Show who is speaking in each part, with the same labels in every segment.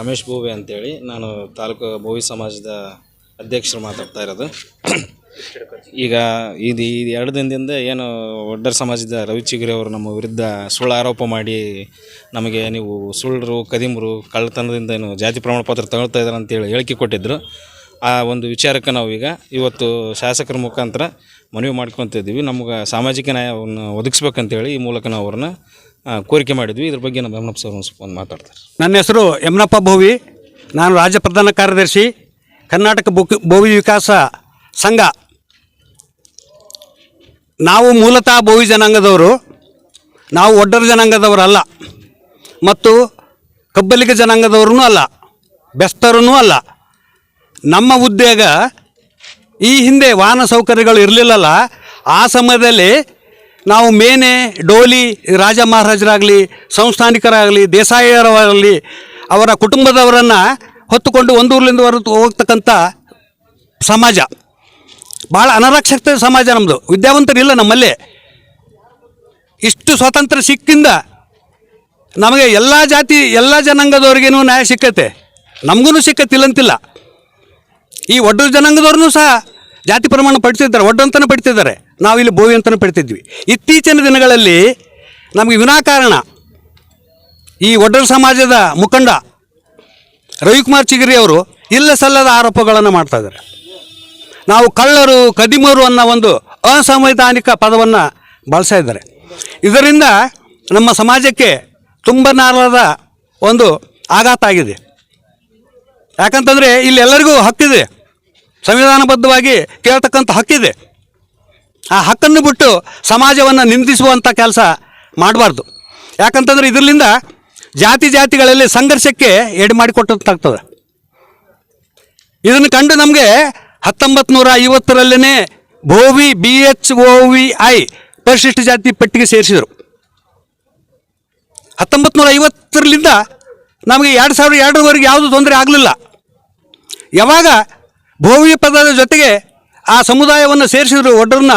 Speaker 1: ರಮೇಶ್ ಭೂವೆ ಅಂತೇಳಿ ನಾನು ತಾಲೂಕು ಭೋವಿ ಸಮಾಜದ ಅಧ್ಯಕ್ಷರು ಮಾತಾಡ್ತಾ ಇರೋದು. ಈಗ ಇದು ಈ ಎರಡು ದಿನದಿಂದ ಏನು ಒಡ್ಡರ್ ಸಮಾಜದ ರವಿ ಚಿಗುರಿ ಅವರು ನಮ್ಮ ವಿರುದ್ಧ ಸುಳ್ಳು ಆರೋಪ ಮಾಡಿ ನಮಗೆ ನೀವು ಸುಳ್ಳರು ಕದಿಮರು, ಕಳ್ಳತನದಿಂದ ಏನು ಜಾತಿ ಪ್ರಮಾಣ ಪತ್ರ ತಗೊಳ್ತಾ ಇದ್ದಾರೆ ಅಂತೇಳಿ ಹೇಳಿಕೆ ಕೊಟ್ಟಿದ್ದರು ಆ ಒಂದು ವಿಚಾರಕ್ಕೆ ಈಗ ಇವತ್ತು ಶಾಸಕರ ಮುಖಾಂತರ ಮನವಿ ಮಾಡ್ಕೊತಿದ್ದೀವಿ. ನಮ್ಗೆ ಸಾಮಾಜಿಕ ನ್ಯಾಯವನ್ನು ಒದಗಿಸ್ಬೇಕಂತೇಳಿ ಈ ಮೂಲಕ ನಾವು ಅವ್ರನ್ನ ಕೋರಿಕೆ ಮಾಡಿದ್ವಿ. ಇದ್ರ ಬಗ್ಗೆ ನಮ್ಮ ಯಮನಪ್ಪ ಸರ್ ಒಂದು ಒಂದು ಮಾತಾಡ್ತಾರೆ.
Speaker 2: ನನ್ನ ಹೆಸರು ಯಮನಪ್ಪ ಭೋವಿ. ನಾನು ರಾಜ್ಯ ಪ್ರಧಾನ ಕಾರ್ಯದರ್ಶಿ, ಕರ್ನಾಟಕ ಬುಕ್ ಭೋವಿ ವಿಕಾಸ ಸಂಘ. ನಾವು ಮೂಲತಃ ಭೋವಿ ಜನಾಂಗದವರು, ನಾವು ಒಡ್ಡರ ಜನಾಂಗದವರಲ್ಲ ಮತ್ತು ಕಬ್ಬಲಿಗ ಜನಾಂಗದವ್ರೂ ಅಲ್ಲ ಬೆಸ್ತರೂ ಅಲ್ಲ. ನಮ್ಮ ಉದ್ಯೋಗ ಈ ಹಿಂದೆ ವಾಹನ ಸೌಕರ್ಯಗಳು ಇರಲಿಲ್ಲಲ್ಲ, ಆ ಸಮಯದಲ್ಲಿ ನಾವು ಮೇನೆ, ಡೋಲಿ, ರಾಜ ಮಹಾರಾಜರಾಗಲಿ, ಸಂಸ್ಥಾನಿಕರಾಗಲಿ ದೇಸಾಯಿಯರಾಗಲಿ ಅವರ ಕುಟುಂಬದವರನ್ನು ಹೊತ್ತುಕೊಂಡು ಒಂದು ಊರಿನಿಂದ ಹೊರತು ಹೋಗ್ತಕ್ಕಂಥ ಸಮಾಜ. ಭಾಳ ಅನರಕ್ಷಿತ ಸಮಾಜ ನಮ್ಮದು ವಿದ್ಯಾವಂತರಿಲ್ಲ ನಮ್ಮಲ್ಲಿ. ಇಷ್ಟು ಸ್ವಾತಂತ್ರ್ಯ ಸಿಕ್ಕಿಂದ ನಮಗೆ ಎಲ್ಲ ಜಾತಿ, ಎಲ್ಲ ಜನಾಂಗದವ್ರಿಗೇನು ನ್ಯಾಯ ಸಿಕ್ಕತ್ತೆ? ನಮಗೂ ಸಿಕ್ಕತ್ತಿಲ್ಲಂತಿಲ್ಲ. ಈ ಒಡ್ಡ ಜನಾಂಗದವ್ರನ್ನೂ ಸಹ ಜಾತಿ ಪ್ರಮಾಣ ಪಡಿಸಿದ್ದಾರೆ ಒಡ್ಡಂತನೇ ಪಡಿತಿದ್ದಾರೆ. ನಾವು ಇಲ್ಲಿ ಬೋವಿ ಅಂತಲೂ ಪಡಿತಿದ್ವಿ. ಇತ್ತೀಚಿನ ದಿನಗಳಲ್ಲಿ ನಮಗೆ ವಿನಾಕಾರಣ ಈ ಒಡ್ಡರ ಸಮಾಜದ ಮುಖಂಡ ರವಿಕುಮಾರ್ ಚಿಗಿರಿ ಅವರು ಇಲ್ಲ ಸಲ್ಲದ ಆರೋಪಗಳನ್ನು ಮಾಡ್ತಾ ಇದ್ದಾರೆ. ನಾವು ಕಳ್ಳರು, ಕದಿಮರು ಅನ್ನೋ ಒಂದು ಅಸಂವೈಧಾನಿಕ ಪದವನ್ನು ಬಳಸ್ತಾ ಇದ್ದಾರೆ. ಇದರಿಂದ ನಮ್ಮ ಸಮಾಜಕ್ಕೆ ತುಂಬನಾರದ ಒಂದು ಆಘಾತ ಆಗಿದೆ. ಯಾಕಂತಂದರೆ ಇಲ್ಲಿ ಎಲ್ಲರಿಗೂ ಹಕ್ಕಿದೆ. ಸಂವಿಧಾನಬದ್ಧವಾಗಿ ಕೇಳ್ತಕ್ಕಂಥ ಹಕ್ಕಿದೆ. ಆ ಹಕ್ಕನ್ನು ಬಿಟ್ಟು ಸಮಾಜವನ್ನು ನಿಂದಿಸುವಂಥ ಕೆಲಸ ಮಾಡಬಾರ್ದು. ಯಾಕಂತಂದ್ರೆ ಇದರಿಂದ ಜಾತಿ ಜಾತಿಗಳಲ್ಲಿ ಸಂಘರ್ಷಕ್ಕೆ ಎಡೆ ಮಾಡಿಕೊಟ್ಟಂತಾಗ್ತದೆ ಇದನ್ನು ಕಂಡು ನಮಗೆ ಹತ್ತೊಂಬತ್ತು ನೂರ ಐವತ್ತರಲ್ಲೇ Bhovi B H O V I ಪರಿಶಿಷ್ಟ ಜಾತಿ ಪಟ್ಟಿಗೆ ಸೇರಿಸಿದರು. ಹತ್ತೊಂಬತ್ತು ನೂರ ಐವತ್ತರಲ್ಲಿಂದ ನಮಗೆ ಎರಡು ಸಾವಿರ ಎರಡರವರೆಗೆ ಯಾವುದೂ ತೊಂದರೆ ಆಗಲಿಲ್ಲ. ಯಾವಾಗ ಭೋವಿ ಪದದ ಜೊತೆಗೆ ಆ ಸಮುದಾಯವನ್ನು ಸೇರಿಸಿದ್ರು ಒಡ್ಡರನ್ನ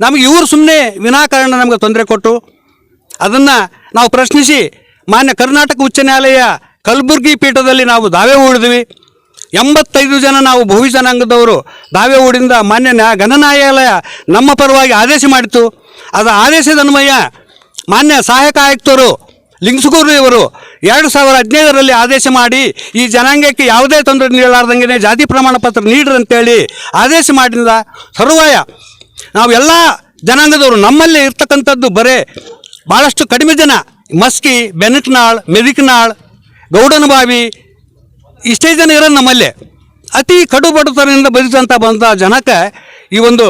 Speaker 2: ನಮಗೆ ಇವರು ಸುಮ್ಮನೆ ವಿನಾಕಾರಣ ನಮಗೆ ತೊಂದರೆ ಕೊಟ್ಟು ಅದನ್ನು ನಾವು ಪ್ರಶ್ನಿಸಿ ಮಾನ್ಯ ಕರ್ನಾಟಕ ಉಚ್ಚ ನ್ಯಾಯಾಲಯ ಕಲಬುರಗಿ ಪೀಠದಲ್ಲಿ ನಾವು ದಾವೆ ಹೂಡಿದ್ವಿ. ಎಂಬತ್ತೈದು ಜನ ನಾವು ಭೂವಿ ಜನಾಂಗದವರು ದಾವೆ ಹೂಡಿಂದ ಮಾನ್ಯ ನ್ಯಾ ನ್ಯಾಯಾಲಯ ನಮ್ಮ ಪರವಾಗಿ ಆದೇಶ ಮಾಡಿತ್ತು. ಅದು ಆದೇಶದ ಅನ್ವಯ ಮಾನ್ಯ ಸಹಾಯಕ ಆಯುಕ್ತರು ಲಿಂಗಸುಗೂರು ಇವರು ಎರಡು ಸಾವಿರ ಹದಿನೈದರಲ್ಲಿ ಆದೇಶ ಮಾಡಿ ಈ ಜನಾಂಗಕ್ಕೆ ಯಾವುದೇ ತೊಂದರೆ ನೀಡಲಾರ್ದಂಗೆ ಜಾತಿ ಪ್ರಮಾಣ ಪತ್ರ ನೀಡ್ರಿ ಅಂತೇಳಿ ಆದೇಶ ಮಾಡಿದ ತರುವಾಯ ನಾವು ಎಲ್ಲ ಜನಾಂಗದವರು ನಮ್ಮಲ್ಲಿ ಇರ್ತಕ್ಕಂಥದ್ದು ಬರೇ ಭಾಳಷ್ಟು ಕಡಿಮೆ ಜನ. ಮಸ್ಕಿ, ಬೆನಕ್ನಾಳ್, ಮೆದಿಕ್ನಾಳ್ ಗೌಡನಬಾವಿ ಇಷ್ಟೇ ಜನ ಇರೋದು ನಮ್ಮಲ್ಲಿ. ಅತಿ ಕಡು ಬಡತನದಿಂದ ಬದುಕಂತ ಬಂದ ಜನಕ್ಕೆ ಈ ಒಂದು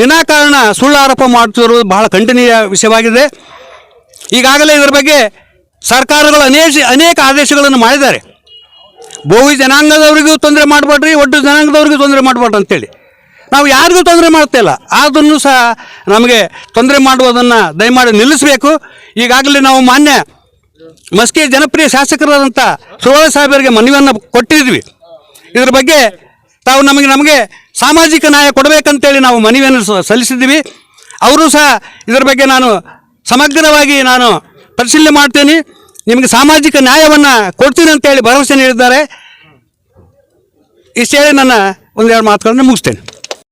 Speaker 2: ವಿನಾಕಾರಣ ಸುಳ್ಳು ಆರೋಪ ಮಾಡ್ತಿರೋದು ಬಹಳ ಖಂಡನೀಯ ವಿಷಯವಾಗಿದೆ. ಈಗಾಗಲೇ ಇದರ ಬಗ್ಗೆ ಸರ್ಕಾರಗಳು ಅನೇಕ ಅನೇಕ ಆದೇಶಗಳನ್ನು ಮಾಡಿದ್ದಾರೆ. ಬೋವಿ ಜನಾಂಗದವರಿಗೂ ತೊಂದರೆ ಮಾಡಬೇಡ್ರಿ, ಒಟ್ಟು ಜನಾಂಗದವರಿಗೂ ತೊಂದರೆ ಮಾಡಬೇಡ್ರಿ ಅಂತೇಳಿ. ನಾವು ಯಾರಿಗೂ ತೊಂದರೆ ಮಾಡ್ತಾ ಇಲ್ಲ. ಅದನ್ನು ಸಹ ನಮಗೆ ತೊಂದರೆ ಮಾಡುವುದನ್ನು ದಯಮಾಡಿ ನಿಲ್ಲಿಸಬೇಕು. ಈಗಾಗಲೇ ನಾವು ಮಾನ್ಯ ಮಸ್ಕಿ ಜನಪ್ರಿಯ ಶಾಸಕರಾದಂಥ ಸುವರ್ಣ ಸಾಹೇಬರಿಗೆ ಮನವಿಯನ್ನು ಕೊಟ್ಟಿದ್ವಿ ಇದ್ರ ಬಗ್ಗೆ ತಾವು ನಮಗೆ ನಮಗೆ ಸಾಮಾಜಿಕ ನ್ಯಾಯ ಕೊಡಬೇಕಂತೇಳಿ ನಾವು ಮನವಿಯನ್ನು ಸಲ್ಲಿಸಿದ್ದೀವಿ. ಅವರು ಸಹ ಇದರ ಬಗ್ಗೆ ನಾನು ಸಮಗ್ರವಾಗಿ ನಾನು ಪರಿಶೀಲನೆ ಮಾಡ್ತೇನೆ. ನಿಮಗೆ ಸಾಮಾಜಿಕ ನ್ಯಾಯವನ್ನು ಕೊಡ್ತೀನಿ ಅಂತೇಳಿ ಭರವಸೆ ನೀಡಿದ್ದಾರೆ. ಇಷ್ಟು ನನ್ನ ಒಂದೆರಡು ಮಾತುಗಳನ್ನು ಮುಗಿಸ್ತೇನೆ.